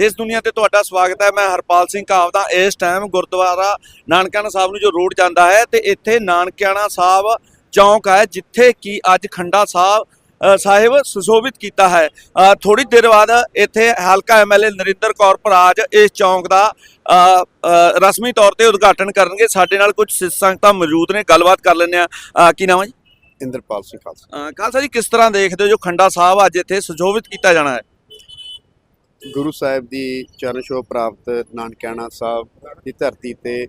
ਦੇਸ਼ ਦੁਨੀਆ ਤੇ ਤੁਹਾਡਾ ਸਵਾਗਤ ਹੈ ਮੈਂ ਹਰਪਾਲ ਸਿੰਘ ਕਾਵਦਾ ਇਸ ਟਾਈਮ ਗੁਰਦੁਆਰਾ ਨਾਨਕਿਆਣਾ ਸਾਹਿਬ ਨੂੰ ਜੋ ਰੋਡ ਜਾਂਦਾ ਹੈ ਤੇ ਇੱਥੇ ਨਾਨਕਿਆਣਾ ਸਾਹਿਬ ਚੌਂਕ ਹੈ ਜਿੱਥੇ ਕਿ ਅੱਜ ਖੰਡਾ ਸਾਹਿਬ ਸਾਹਿਬ ਸੁਸ਼ੋਭਿਤ ਕੀਤਾ ਹੈ। ਥੋੜੀ ਦੇਰ ਬਾਅਦ ਇੱਥੇ ਹਲਕਾ ਐਮਐਲਏ ਨਰਿੰਦਰ ਕੌਰ ਪਰਾਜ ਇਸ ਚੌਂਕ ਦਾ ਰਸਮੀ ਤੌਰ ਤੇ ਉਦਘਾਟਨ ਕਰਨਗੇ। ਸਾਡੇ ਨਾਲ ਕੁਝ ਸਿੱਖ ਸੰਗਤਾਂ ਮੌਜੂਦ ਨੇ ਗੱਲਬਾਤ ਕਰ ਲੈਂਦੇ ਆ ਕੀ ਨਾਮ ਹੈ ਜੀ? ਇੰਦਰਪਾਲ ਸਿੰਘ ਖਾਲਸਾ। ਖਾਲਸਾ ਜੀ ਕਿਸ ਤਰ੍ਹਾਂ ਦੇਖਦੇ ਹੋ ਜੋ ਖੰਡਾ ਸਾਹਿਬ ਅੱਜ ਇੱਥੇ ਸੁਸ਼ੋਭਿਤ ਕੀਤਾ ਜਾਣਾ ਹੈ? ਗੁਰੂ ਸਾਹਿਬ ਦੀ ਚਰਨ ਛੋਹ ਪ੍ਰਾਪਤ ਨਾਨਕਿਆਣਾ ਸਾਹਿਬ ਦੀ ਧਰਤੀ ਤੇ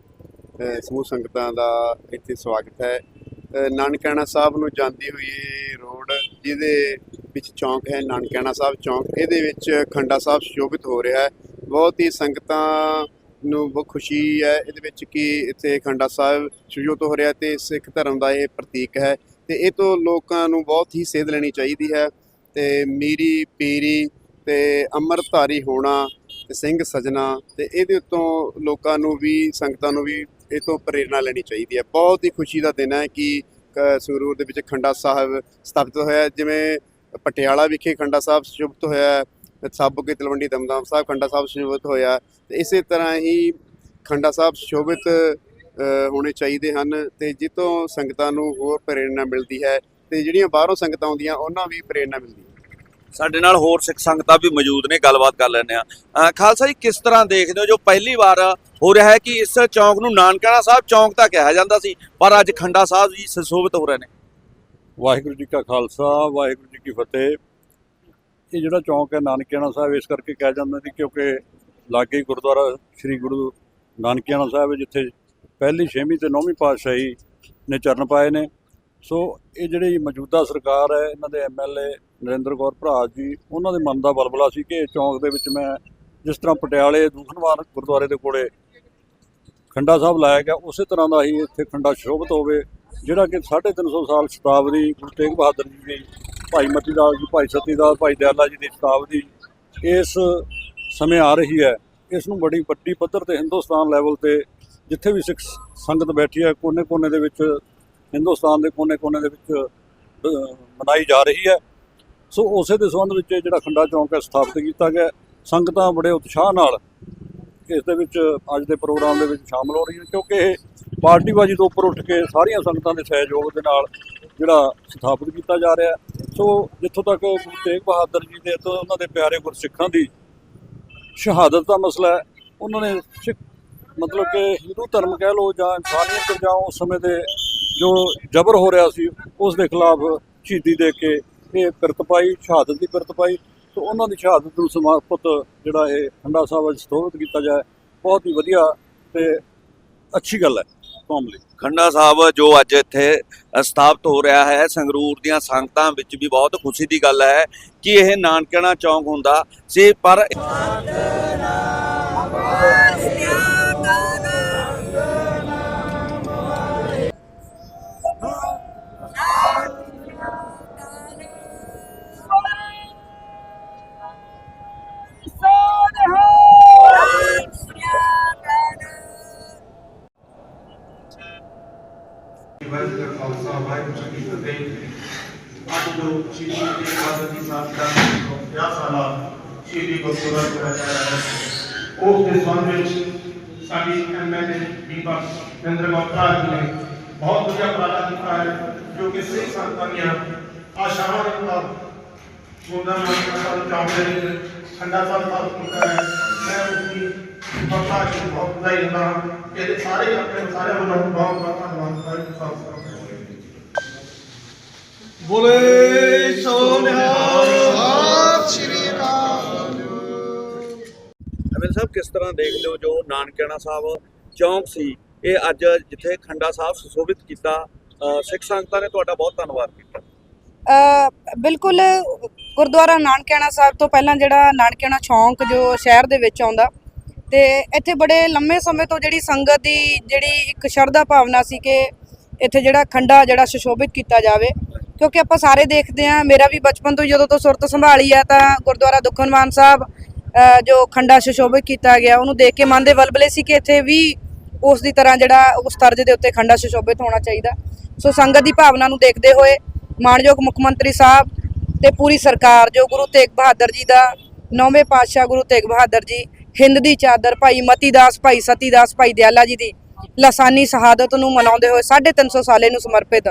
ਸਮੂਹ ਸੰਗਤਾਂ ਦਾ ਇੱਥੇ ਸਵਾਗਤ ਹੈ। ਅ, ਨਾਨਕਿਆਣਾ ਸਾਹਿਬ ਨੂੰ ਜਾਂਦੀ ਹੋਈ ਇਹ ਰੋਡ ਜਿਹਦੇ ਵਿੱਚ ਚੌਂਕ ਹੈ ਨਾਨਕਿਆਣਾ ਸਾਹਿਬ ਚੌਂਕ ਇਹਦੇ ਵਿੱਚ ਖੰਡਾ ਸਾਹਿਬ ਸ਼ੋਭਿਤ ਹੋ ਰਿਹਾ ਹੈ। ਬਹੁਤ ਹੀ ਸੰਗਤਾਂ ਨੂੰ ਬਹੁਤ ਖੁਸ਼ੀ ਹੈ ਇਹਦੇ ਵਿੱਚ ਕਿ ਇੱਥੇ ਖੰਡਾ ਸਾਹਿਬ ਸੁਜੋਤ ਹੋ ਰਿਹਾ ਤੇ ਸਿੱਖ ਧਰਮ ਦਾ ਇਹ ਪ੍ਰਤੀਕ ਹੈ। ਤੇ ਇਹ ਤੋਂ ਲੋਕਾਂ ਨੂੰ ਬਹੁਤ ਹੀ ਸੇਧ ਲੈਣੀ ਚਾਹੀਦੀ ਹੈ। ਤੇ ਮੀਰੀ ਪੀਰੀ ਤੇ ਅੰਮ੍ਰਿਤਧਾਰੀ ਹੋਣਾ ਤੇ ਸਿੰਘ ਸਜਣਾ ਤੇ ਇਹਦੇ ਉੱਤੋਂ ਲੋਕਾਂ ਨੂੰ ਵੀ ਸੰਗਤਾਂ ਨੂੰ ਵੀ ਇਹ ਤੋਂ ਪ੍ਰੇਰਣਾ ਲੈਣੀ ਚਾਹੀਦੀ ਹੈ। ਬਹੁਤ ਹੀ ਖੁਸ਼ੀ ਦਾ ਦਿਨ ਹੈ ਕਿ ਕ- ਸੰਗਰੂਰ ਦੇ ਵਿੱਚ ਖੰਡਾ ਸਾਹਿਬ ਸਥਾਪਿਤ ਹੋਇਆ। ਜਿਵੇਂ ਪਟਿਆਲਾ ਵਿਖੇ ਖੰਡਾ ਸਾਹਿਬ ਸ਼ੁਭਤ ਹੋਇਆ ਹੈ, ਕੇ ਤਲਵੰਡੀ ਦਮਦਮ ਸਾਹਿਬ ਖੰਡਾ ਸਾਹਿਬ ਸ਼ੁਭਤ ਹੋਇਆ ਤੇ ਇਸੇ ਤਰ੍ਹਾਂ ਹੀ ਖੰਡਾ ਸਾਹਿਬ ਸ਼ੋਭਿਤ ਹੋਣੇ ਚਾਹੀਦੇ ਹਨ ਤੇ ਜਿੱਤੋਂ ਸੰਗਤਾਂ ਨੂੰ ਹੋਰ ਪ੍ਰੇਰਣਾ ਮਿਲਦੀ ਹੈ ਤੇ ਜਿਹੜੀਆਂ ਬਾਹਰੋਂ ਸੰਗਤਾਂ ਆਉਂਦੀਆਂ ਉਹਨਾਂ ਵੀ ਪ੍ਰੇਰਣਾ ਮਿਲਦੀ ਹੈ। ਸਾਡੇ ਨਾਲ ਹੋਰ ਸਿੱਖ ਸੰਗਤਾਂ ਵੀ ਮੌਜੂਦ ਨੇ, ਗੱਲਬਾਤ ਕਰ ਲੈਂਦੇ ਆ ਖਾਲਸਾ ਜੀ, ਕਿਸ ਤਰ੍ਹਾਂ ਦੇਖਦੇ ਹੋ ਜੋ ਪਹਿਲੀ ਵਾਰ ਹੋ ਰਿਹਾ ਹੈ ਕਿ ਇਸ ਚੌਂਕ ਨੂੰ ਨਾਨਕਾਣਾ ਸਾਹਿਬ ਚੌਂਕ ਤਾਂ ਕਿਹਾ ਜਾਂਦਾ ਸੀ, ਪਰ ਅੱਜ ਖੰਡਾ ਸਾਹਿਬ ਜੀ ਸੰਸ਼ੋਭਿਤ ਹੋ ਰਹੇ ਨੇ? ਵਾਹਿਗੁਰੂ ਜੀ ਕਾ ਖਾਲਸਾ, ਵਾਹਿਗੁਰੂ ਜੀ ਕੀ ਫਤਿਹ। ਇਹ ਜਿਹੜਾ ਚੌਂਕ ਹੈ ਨਾਨਕਿਆਣਾ ਸਾਹਿਬ, ਇਸ ਕਰਕੇ ਕਿਹਾ ਜਾਂਦਾ ਸੀ ਕਿਉਂਕਿ ਲਾਗੇ ਗੁਰਦੁਆਰਾ ਸ੍ਰੀ ਗੁਰੂ ਨਾਨਕਿਆਣਾ ਸਾਹਿਬ ਜਿੱਥੇ ਪਹਿਲੀ, ਛੇਵੀਂ ਤੇ ਨੌਵੀਂ ਪਾਤਸ਼ਾਹੀ ਨੇ ਚਰਨ ਪਾਏ ਨੇ। ਸੋ ਇਹ ਜਿਹੜੀ ਮੌਜੂਦਾ ਸਰਕਾਰ ਹੈ, ਇਹਨਾਂ ਦੇ ਐਮਐਲਏ ਨਰਿੰਦਰ ਕੌਰ ਭਰਾ ਜੀ, ਉਹਨਾਂ ਦੇ ਮਨ ਦਾ ਬਲਬਲਾ ਸੀ ਕਿ ਚੌਂਕ ਦੇ ਵਿੱਚ ਮੈਂ ਜਿਸ ਤਰ੍ਹਾਂ ਪਟਿਆਲੇ ਦੂਖਨਵਾਰ ਗੁਰਦੁਆਰੇ ਦੇ ਕੋਲੇ ਖੰਡਾ ਸਾਹਿਬ ਲਾਇਆ ਗਿਆ, ਉਸੇ ਤਰ੍ਹਾਂ ਦਾ ਹੀ ਇੱਥੇ ਖੰਡਾ ਸ਼ੋਭਤ ਹੋਵੇ, ਜਿਹੜਾ ਕਿ 350 ਸਾਲ ਸ਼ਤਾਬਦੀ ਗੁਰੂ ਤੇਗ ਬਹਾਦਰ ਜੀ ਦੀ, ਭਾਈ ਮਤੀ ਦਾਸ ਜੀ, ਭਾਈ ਸਤੀ ਦਾਸ, ਭਾਈ ਦਿਆਲਾ ਜੀ ਦੀ ਸ਼ਤਾਬਦੀ ਇਸ ਸਮੇਂ ਆ ਰਹੀ ਹੈ। ਇਸ ਨੂੰ ਬੜੀ ਵੱਡੀ ਪੱਧਰ ਤੇ ਹਿੰਦੁਸਤਾਨ ਲੈਵਲ ਤੇ ਜਿੱਥੇ ਵੀ ਸਿੱਖ ਸੰਗਤ ਬੈਠੀ ਹੈ, ਕੋਨੇ-ਕੋਨੇ ਦੇ ਵਿੱਚ ਹਿੰਦੁਸਤਾਨ ਦੇ ਕੋਨੇ-ਕੋਨੇ ਦੇ ਵਿੱਚ ਮਨਾਈ ਜਾ ਰਹੀ ਹੈ। ਸੋ ਉਸੇ ਦੇ ਸੰਬੰਧ ਵਿੱਚ ਇਹ ਜਿਹੜਾ ਖੰਡਾ ਚੌਂਕ ਹੈ, ਸਥਾਪਿਤ ਕੀਤਾ ਗਿਆ ਸੰਗਤਾਂ ਬੜੇ ਉਤਸ਼ਾਹ ਨਾਲ ਇਸ ਦੇ ਵਿੱਚ ਅੱਜ ਦੇ ਪ੍ਰੋਗਰਾਮ ਦੇ ਵਿੱਚ ਸ਼ਾਮਲ ਹੋ ਰਹੀਆਂ ਕਿਉਂਕਿ ਇਹ ਪਾਰਟੀਬਾਜ਼ੀ ਤੋਂ ਉੱਪਰ ਉੱਠ ਕੇ ਸਾਰੀਆਂ ਸੰਗਤਾਂ ਦੇ ਸਹਿਯੋਗ ਦੇ ਨਾਲ ਜਿਹੜਾ ਸਥਾਪਿਤ ਕੀਤਾ ਜਾ ਰਿਹਾ ਸੋ ਜਿੱਥੋਂ ਤੱਕ ਗੁਰੂ ਤੇਗ ਬਹਾਦਰ ਜੀ ਦੇ ਤੋਂ ਉਹਨਾਂ ਦੇ ਪਿਆਰੇ ਗੁਰਸਿੱਖਾਂ ਦੀ ਸ਼ਹਾਦਤ ਦਾ ਮਸਲਾ ਹੈ, ਉਹਨਾਂ ਨੇ ਸਿੱਖ ਮਤਲਬ ਕਿ ਹਿੰਦੂ ਧਰਮ ਕਹਿ ਲਓ ਜਾਂ ਇਨਸਾਨੀਅਤ ਜਾਂ ਉਸ ਸਮੇਂ ਦੇ ਜੋ ਜਬਰ ਹੋ ਰਿਹਾ ਸੀ, ਉਸ ਦੇ ਖਿਲਾਫ ਸ਼ਹੀਦੀ ਦੇ ਕੇ ਇਹ ਪਿਰਤ ਪਾਈ, ਸ਼ਹਾਦਤ ਦੀ ਕਿਰਤ ਪਾਈ ਸੋ ਉਹਨਾਂ ਦੀ ਸ਼ਹਾਦਤ ਨੂੰ ਸਮਰਪਿਤ ਜਿਹੜਾ ਇਹ ਖੰਡਾ ਸਾਹਿਬ ਵਿੱਚ ਸਥਾਪਿਤ ਕੀਤਾ ਜਾਏ। ਬਹੁਤ ਹੀ ਵਧੀਆ ਤੇ ਅੱਛੀ ਗੱਲ ਹੈ, ਕੌਮ ਲਈ। ਖੰਡਾ ਸਾਹਿਬ ਜੋ ਅੱਜ ਇੱਥੇ ਸਥਾਪਿਤ ਹੋ ਰਿਹਾ ਹੈ, ਸੰਗਰੂਰ ਦੀਆਂ ਸੰਗਤਾਂ ਵਿੱਚ ਵੀ ਬਹੁਤ ਖੁਸ਼ੀ ਦੀ ਗੱਲ ਹੈ ਕਿ ਇਹ ਨਾਨਕਿਆਣਾ ਚੌਂਕ ਹੁੰਦਾ ਸੀ, ਪਰ ਵਾਹਿਗੁਰੂ ਜੀ ਕਾ ਖਾਲਸਾ ਵਾਹਿਗੁਰੂ ਜੀ ਕੀ ਫਤਿਹ ਅੱਜ ਜੋ ਸ਼੍ਰੀ ਗੁਰੂ ਤੇਗ ਬਹਾਦਰ ਜੀ ਸਾਹਿਬ ਦਾ 50 ਸਾਲਾ ਸ਼੍ਰੀ ਗੁਰਦੁਆਰਾ ਕਰਾਇਆ ਜਾ ਰਿਹਾ ਹੈ ਉਸ ਦੇ ਸੰਬੰਧ ਵਿੱਚ ਸਾਡੀ ਐਮਐਲਏ ਬੀਬਾ ਨਰਿੰਦਰ ਗੋਪਰਾ ਜੀ ਨੇ ਬਹੁਤ ਵਧੀਆ ਉਪਰਾਲਾ ਕੀਤਾ ਹੈ ਜੋ ਕਿ ਸਿੱਖ ਸੰਗਤਾਂ ਦੀਆਂ ਆਸ਼ਾਵਾਂ ਦੇ ਮੁਤਾਬਕ ਗੋਦਾ ਨਾਨਕ ਸਾਹਿਬ ਚੌਂਕ ਦੇ ਵਿੱਚ ਖੰਡਾ ਸਾਹਿਬ ਸਥਾਪਿਤ ਕੀਤਾ ਹੈ ਮੈਂ ਉਸ ਦੀ ਪਤਾ ਕਿ ਬਹੁਤ ਵਧਾਈ ਦਿੰਦਾ ਹਾਂ ਕਿ ਇਹਦੇ ਸਾਰੇ ਆਪਣੇ ਸਾਰੇ ਵੱਲੋਂ ਬਹੁਤ ਬਹੁਤ ਧੰਨਵਾਦ। ਵਾਹਿਗੁਰੂ ਸਾਹਿਬ ਦਾ ਬੋਲੇ ਸੋ ਨਿਹਾਲ। ਅਮਿਰ ਸਾਹਿਬ ਕਿਸ ਤਰ੍ਹਾਂ ਦੇਖਦੇ ਹੋ ਜੋ ਨਾਨਕਿਆਣਾ ਸਾਹਿਬ ਚੌਂਕ ਸੀ? ਇਹ ਅੱਜ ਜਿੱਥੇ ਖੰਡਾ ਸਾਹਿਬ ਸੁਸ਼ੋਭਿਤ ਕੀਤਾ ਸਿੱਖ ਸੰਗਤਾਂ ਨੇ ਤੁਹਾਡਾ ਬਹੁਤ ਧੰਨਵਾਦ ਕੀਤਾ। ਅ, ਬਿਲਕੁਲ ਗੁਰਦੁਆਰਾ ਨਾਨਕਿਆਣਾ ਸਾਹਿਬ ਤੋਂ ਪਹਿਲਾਂ ਜਿਹੜਾ ਨਾਨਕਿਆਣਾ ਚੌਂਕ ਜੋ ਸ਼ਹਿਰ ਦੇ ਵਿੱਚ ਆਉਂਦਾ ਤੇ ਇੱਥੇ ਬੜੇ ਲੰਮੇ ਸਮੇਂ ਤੋਂ ਜਿਹੜੀ ਸੰਗਤ ਦੀ ਜਿਹੜੀ ਇੱਕ ਸ਼ਰਧਾ ਭਾਵਨਾ ਸੀ ਕਿ ਇੱਥੇ ਜਿਹੜਾ ਖੰਡਾ ਜਿਹੜਾ ਸੁਸ਼ੋਭਿਤ ਕੀਤਾ ਜਾਵੇ, ਕਿਉਂਕਿ ਆਪਾਂ ਸਾਰੇ ਦੇਖਦੇ ਆ ਮੇਰਾ ਵੀ ਬਚਪਨ ਤੋਂ ਹੀ ਜਦੋਂ ਤੋਂ ਸੁਰਤ ਸੰਭਾਲੀ ਆ ਤਾਂ ਗੁਰਦੁਆਰਾ ਦੁਖਨਵਾਨ ਸਾਹਿਬ ਜੋ ਖੰਡਾ ਸੁਸ਼ੋਭਿਤ ਕੀਤਾ ਗਿਆ, ਉਹਨੂੰ ਦੇਖ ਕੇ ਮਨ ਦੇ ਵਲਬਲੇ ਸੀ ਕਿ ਇੱਥੇ ਵੀ ਉਸ ਦੀ ਤਰ੍ਹਾਂ ਜਿਹੜਾ ਉਸ ਤਰਜ਼ ਦੇ ਉੱਤੇ ਖੰਡਾ ਸੁਸ਼ੋਭਿਤ ਹੋਣਾ ਚਾਹੀਦਾ। ਸੋ ਸੰਗਤ ਦੀ ਭਾਵਨਾ ਨੂੰ ਦੇਖਦੇ ਹੋਏ ਮਾਨਯੋਗ ਮੁੱਖ ਮੰਤਰੀ ਸਾਹਿਬ ਤੇ ਪੂਰੀ ਸਰਕਾਰ, ਜੋ ਗੁਰੂ ਤੇਗ ਬਹਾਦਰ ਜੀ ਦਾ ਨੌਵੇਂ ਪਾਤਸ਼ਾਹ ਗੁਰੂ ਤੇਗ ਬਹਾਦਰ ਜੀ ਹਿੰਦ ਦੀ ਚਾਦਰ ਭਾਈ ਮਤੀ ਦਾਸ ਭਾਈ ਸਤੀ ਦਾਸ ਭਾਈ ਦਿਆਲਾ ਜੀ ਦੀ ਲਸਾਨੀ ਸ਼ਹਾਦਤ ਨੂੰ ਮਨਾਉਂਦੇ ਹੋਏ 350 ਸਾਲੇ ਨੂੰ ਸਮਰਪਿਤ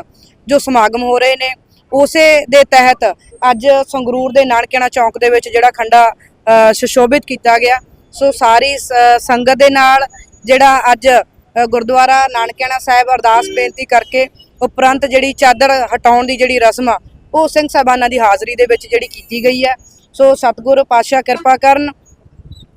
ਜੋ ਸਮਾਗਮ ਹੋ ਰਹੇ ਨੇ ਉਸੇ ਦੇ ਤਹਿਤ ਅੱਜ ਸੰਗਰੂਰ ਦੇ ਨਾਨਕਿਆਣਾ ਚੌਂਕ ਦੇ ਵਿੱਚ ਜਿਹੜਾ ਖੰਡਾ ਅ, ਸੁਸ਼ੋਭਿਤ ਕੀਤਾ ਗਿਆ। ਸੋ ਸਾਰੀ ਸ- ਸੰਗਤ ਦੇ ਨਾਲ ਜਿਹੜਾ ਅੱਜ ਗੁਰਦੁਆਰਾ ਨਾਨਕਿਆਣਾ ਸਾਹਿਬ ਅਰਦਾਸ ਬੇਨਤੀ ਕਰਕੇ ਉਪਰੰਤ ਜਿਹੜੀ ਚਾਦਰ ਹਟਾਉਣ ਦੀ ਜਿਹੜੀ ਰਸਮ ਆ ਉਹ ਸਿੰਘ ਸਾਹਿਬਾਨਾਂ ਦੀ ਹਾਜ਼ਰੀ ਦੇ ਵਿੱਚ ਜਿਹੜੀ ਕੀਤੀ ਗਈ ਹੈ। ਸੋ ਸਤਿਗੁਰ ਪਾਤਸ਼ਾਹ ਕਿਰਪਾ ਕਰਨ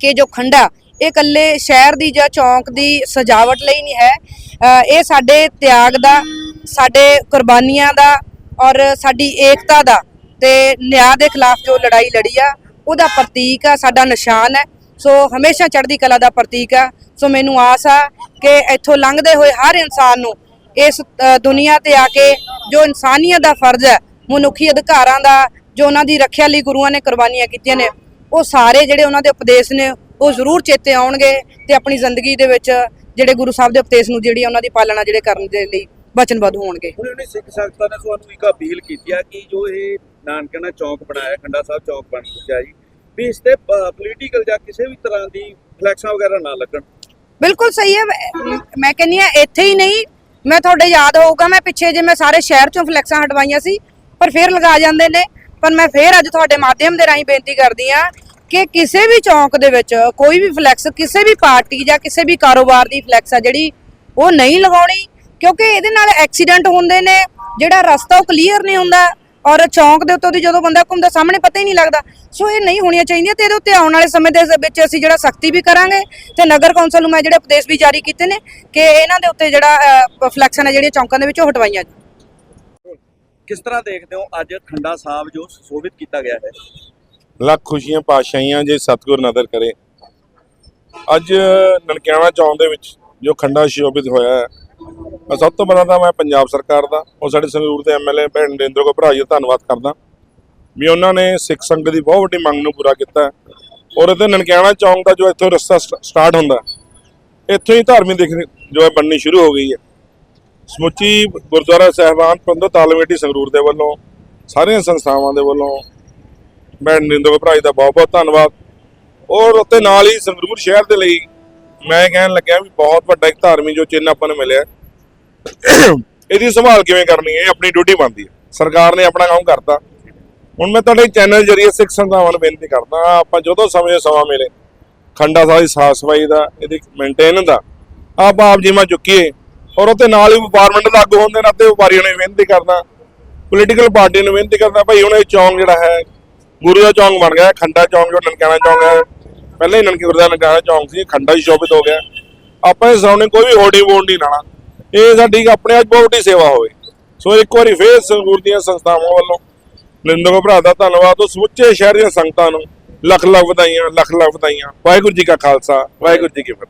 ਕਿ ਜੋ ਖੰਡਾ ਇਹ ਇਕੱਲੇ ਸ਼ਹਿਰ ਦੀ ਜਾਂ ਚੌਂਕ ਦੀ ਸਜਾਵਟ ਲਈ ਨਹੀਂ ਹੈ। ਇਹ ਸਾਡੇ ਤਿਆਗ ਦਾ, ਸਾਡੇ ਕੁਰਬਾਨੀਆਂ ਦਾ ਔਰ ਸਾਡੀ ਏਕਤਾ ਦਾ ਤੇ ਨਿਆਂ ਦੇ ਖਿਲਾਫ ਜੋ ਲੜਾਈ ਲੜੀ ਆ, ਉਹਦਾ ਪ੍ਰਤੀਕ ਆ, ਸਾਡਾ ਨਿਸ਼ਾਨ ਹੈ। ਸੋ ਹਮੇਸ਼ਾ ਚੜ੍ਹਦੀ ਕਲਾ ਦਾ ਪ੍ਰਤੀਕ ਆ। ਸੋ ਮੈਨੂੰ ਆਸ ਆ ਕਿ ਇੱਥੋਂ ਲੰਘਦੇ ਹੋਏ ਹਰ ਇਨਸਾਨ ਨੂੰ ਇਸ ਦੁਨੀਆ ਤੇ ਆ ਕੇ ਜੋ ਇਨਸਾਨੀਅਤ ਦਾ ਫਰਜ਼ ਹੈ, ਮਨੁੱਖੀ ਅਧਿਕਾਰਾਂ ਦਾ, ਜੋ ਉਹਨਾਂ ਦੀ ਰੱਖਿਆ ਲਈ ਗੁਰੂਆਂ ਨੇ ਕੁਰਬਾਨੀਆਂ ਕੀਤੀਆਂ ਨੇ ਉਹ ਸਾਰੇ ਜਿਹੜੇ ਉਹਨਾਂ ਦੇ ਉਪਦੇਸ਼ ਨੇ ਉਹ ਜ਼ਰੂਰ ਚੇਤੇ ਆਉਣਗੇ ਤੇ ਆਪਣੀ ਜ਼ਿੰਦਗੀ ਦੇ ਵਿੱਚ ਜਿਹੜੇ ਗੁਰੂ ਸਾਹਿਬ ਦੇ ਉਪਦੇਸ਼ ਨੂੰ ਜਿਹੜੀ ਉਹਨਾਂ ਦੀ ਪਾਲਣਾ ਜਿਹੜੇ ਕਰਨ ਦੇ ਲਈ ਵਚਨਬੱਧ ਹੋਣਗੇ। ਹੁਣ ਇਹਨੇ ਸਿੱਖ ਸੰਗਤਾਂ ਨੇ ਤੁਹਾਨੂੰ ਇੱਕ ਅਪੀਲ ਕੀਤੀ ਹੈ ਕਿ ਜੋ ਇਹ ਨਾਨਕਣਾ ਚੌਂਕ ਬਣਾਇਆ ਖੰਡਾ ਸਾਹਿਬ ਚੌਂਕ ਬਣ ਚੁੱਕਿਆ ਜੀ ਵੀ ਇਸ ਤੇ ਪੋਲੀਟੀਕਲ ਜਾਂ ਕਿਸੇ ਵੀ ਤਰ੍ਹਾਂ ਦੀ ਫਲੈਕਸਾਂ ਵਗੈਰਾ ਨਾ ਲੱਗਣ। ਬਿਲਕੁਲ ਸਹੀ ਹੈ ਮੈਂ ਕਹਿੰਨੀ ਆ ਇੱਥੇ ਹੀ ਨਹੀਂ ਮੈਂ ਤੁਹਾਡੇ ਯਾਦ ਹੋਊਗਾ ਮੈਂ ਪਿੱਛੇ ਜੇ ਮੈਂ ਸਾਰੇ ਸ਼ਹਿਰ ਚੋਂ ਫਲੈਕਸਾਂ ਹਟਵਾਈਆਂ ਸੀ ਪਰ ਫਿਰ ਲਗਾ ਜਾਂਦੇ ਨੇ। ਪਰ ਮੈਂ ਫਿਰ ਅੱਜ ਤੁਹਾਡੇ ਮਾਧਿਅਮ ਦੇ ਰਾਹੀਂ ਬੇਨਤੀ ਕਰਦੀ ਆ ਕਿ ਕਿਸੇ ਵੀ ਚੌਂਕ ਦੇ ਵਿੱਚ, ਕੋਈ ਵੀ ਫਲੈਕਸ ਕਿਸੇ ਵੀ ਪਾਰਟੀ ਜਾਂ ਕਿਸੇ ਵੀ ਕਾਰੋਬਾਰ ਦੀ ਫਲੈਕਸ ਆ ਜਿਹੜੀ, ਉਹ ਨਹੀਂ ਲਗਾਉਣੀ, ਕਿਉਂਕਿ ਇਹਦੇ ਨਾਲ ਐਕਸੀਡੈਂਟ ਹੁੰਦੇ ਨੇ, ਜਿਹੜਾ ਰਸਤਾ ਉਹ ਕਲੀਅਰ ਨਹੀਂ ਹੁੰਦਾ ਔਰ ਚੌਂਕ ਦੇ ਉੱਤੋਂ ਦੀ ਜਦੋਂ ਬੰਦਾ ਘੁੰਮਦਾ ਸਾਹਮਣੇ ਪਤਾ ਹੀ ਨਹੀਂ ਲੱਗਦਾ ਸੋ ਇਹ ਨਹੀਂ ਹੋਣੀਆਂ ਚਾਹੀਦੀਆਂ ਤੇ ਇਹਦੇ ਉੱਤੇ ਆਉਣ ਵਾਲੇ ਸਮੇਂ ਦੇ ਵਿੱਚ ਅਸੀਂ ਜਿਹੜਾ ਸਖਤੀ ਵੀ ਕਰਾਂਗੇ ਤੇ ਨਗਰ ਕੌਂਸਲ ਨੂੰ ਮੈਂ ਜਿਹੜੇ ਉਪਦੇਸ਼ ਵੀ ਜਾਰੀ ਕੀਤੇ ਨੇ ਕਿ ਇਹਨਾਂ ਦੇ ਉੱਤੇ ਜਿਹੜਾ ਫਲੈਕਸ਼ਨ ਹੈ ਜਿਹੜੀਆਂ ਚੌਂਕਾਂ ਦੇ ਵਿੱਚ ਉਹ ਹਟਵਾਈਆਂ ਜਾਣ। ਕਿਸ ਤਰ੍ਹਾਂ ਦੇਖਦੇ ਹੋ ਅੱਜ ਖੰਡਾ ਸਾਹਿਬ ਜੋ ਸੁਸ਼ੋਭਿਤ ਕੀਤਾ ਗਿਆ ਹੈ? ਲੱਖ ਖੁਸ਼ੀਆਂ ਪਾਸ਼ਾਈਆਂ ਜੇ ਸਤਿਗੁਰ ਨਦਰ ਕਰੇ। ਅੱਜ ਨਨਕਿਆਣਾ ਚੌਂਕ ਦੇ ਵਿੱਚ ਜੋ ਖੰਡਾ ਸ਼ੋਭਿਤ ਹੋਇਆ ਹੈ ਸਭ ਤੋਂ ਪਹਿਲਾਂ ਤਾਂ ਮੈਂ ਪੰਜਾਬ ਸਰਕਾਰ ਦਾ ਔਰ ਸਾਡੇ ਸੰਗਰੂਰ ਦੇ ਐਮਐਲਏ ਭੈਣ ਨਰਿੰਦਰ ਕੋ ਭਰਾ ਜੀ ਦਾ ਧੰਨਵਾਦ ਕਰਦਾ। ਵੀ ਉਹਨਾਂ ਨੇ ਸਿੱਖ ਸੰਗਤ ਦੀ ਬਹੁਤ ਵੱਡੀ ਮੰਗ ਨੂੰ ਪੂਰਾ ਕੀਤਾ ਔਰ ਇਹਦੇ ਨਨਕਿਆਣਾ ਚੌਂਕ ਦਾ ਜੋ ਇੱਥੋਂ ਰਸਤਾ ਸਟ- ਸਟਾਰਟ ਹੁੰਦਾ ਇੱਥੋਂ ਹੀ ਧਾਰਮਿਕ ਦਿਖ, ਜੋ ਹੈ ਬਣਨੀ ਸ਼ੁਰੂ ਹੋ ਗਈ ਹੈ। ਸਮੁੱਚੀ ਗੁਰਦੁਆਰਾ ਸਾਹਿਬਾਨ ਪ੍ਰਬੰਧਕ ਤਾਲਮੇਟੀ ਕਮੇਟੀ ਸੰਗਰੂਰ ਦੇ ਵੱਲੋਂ, ਸਾਰੀਆਂ ਸੰਸਥਾਵਾਂ ਦੇ ਵੱਲੋਂ ਮੈਂ ਨਰਿੰਦਰ ਭਰਾ ਜੀ ਦਾ ਬਹੁਤ ਬਹੁਤ ਧੰਨਵਾਦ। ਔਰ ਉੱਤੇ ਨਾਲ ਹੀ ਸੰਗਰੂਰ ਸ਼ਹਿਰ ਦੇ ਲਈ ਮੈਂ ਕਹਿਣ ਲੱਗਿਆ ਵੀ ਬਹੁਤ ਵੱਡਾ ਇੱਕ ਧਾਰਮਿਕ ਜੋ ਚਿੰਨ੍ਹ ਆਪਾਂ ਨੂੰ ਮਿਲਿਆ। ਇਹਦੀ ਸੰਭਾਲ ਕਿਵੇਂ ਕਰਨੀ ਹੈ, ਇਹ ਆਪਣੀ ਡਿਊਟੀ ਬਣਦੀ ਹੈ। ਸਰਕਾਰ ਨੇ ਆਪਣਾ ਕੰਮ ਕਰਤਾ। ਹੁਣ ਮੈਂ ਤੁਹਾਡੇ ਚੈਨਲ ਜਰੀਏ ਸਿੱਖ ਸੰਗਤਾਂ ਨੂੰ ਬੇਨਤੀ ਕਰਦਾ ਆਪਾਂ ਜਦੋਂ ਸਮੇਂ ਸਮਾਂ ਮਿਲੇ, ਖੰਡਾ ਸਾਹਿਬ ਦੀ ਸਾਫ਼ ਸਫ਼ਾਈ ਦਾ, ਇਹਦੀ ਮੇਨਟੇਨ ਦਾ ਆਪ ਆਪ ਜਿਮਾ ਚੁੱਕੀਏ। ਔਰ ਉਹਤੇ ਨਾਲ ਹੀ ਵਪਾਰਮੈਂਟ ਲਾਗੂ ਹੁੰਦੇ ਨੇ ਤੇ ਵਪਾਰੀਆਂ ਨੂੰ ਬੇਨਤੀ ਕਰਦਾ ਪੋਲੀਟੀਕਲ ਪਾਰਟੀ ਨੂੰ ਬੇਨਤੀ ਕਰਦਾ, ਭਾਈ ਹੁਣ ਇਹ ਚੌਂਕ ਜਿਹੜਾ ਹੈ ਗੁਰੂ ਦਾ ਚੌਂਕ ਬਣ ਗਿਆ, ਖੰਡਾ ਚੌਂਕ ਜੋ ਨਨਕਾਣਾ ਚੌਂਕ ਹੈ, ਪਹਿਲਾਂ ਹੀ ਨਨਕੀ ਗੁਰਦਾ ਨਨਕਾਣਾ ਚੌਂਕ ਸੀ, ਖੰਡਾ ਹੀ ਸ਼ੋਭਿਤ ਹੋ ਗਿਆ। ਆਪਾਂ ਇਸ ਸਰਾਊਂਡਿੰਗ ਕੋਈ ਵੀ ਹੋਰਡਿੰਗ ਬੋਰਡ ਨਹੀਂ ਲਾਣਾ। ਇਹ ਸਾਡੀ ਆਪਣੇ ਅੱਜ ਬਹੁਤ ਵੱਡੀ ਸੇਵਾ ਹੋਵੇ। ਸੋ ਇੱਕ ਵਾਰੀ ਫੇਰ ਸੰਗਰੂਰ ਦੀਆਂ ਸੰਸਥਾਵਾਂ ਵੱਲੋਂ ਨਿੰਦੋ ਭਰਾ ਦਾ ਧੰਨਵਾਦ ਉਹ ਸਮੁੱਚੇ ਸ਼ਹਿਰ ਦੀਆਂ ਸੰਗਤਾਂ ਨੂੰ ਲੱਖ ਲੱਖ ਵਧਾਈਆਂ ਲੱਖ ਲੱਖ ਵਧਾਈਆਂ। ਵਾਹਿਗੁਰੂ ਜੀ ਕਾ ਖਾਲਸਾ, ਵਾਹਿਗੁਰੂ ਜੀ ਕੀ ਫਤਿਹ।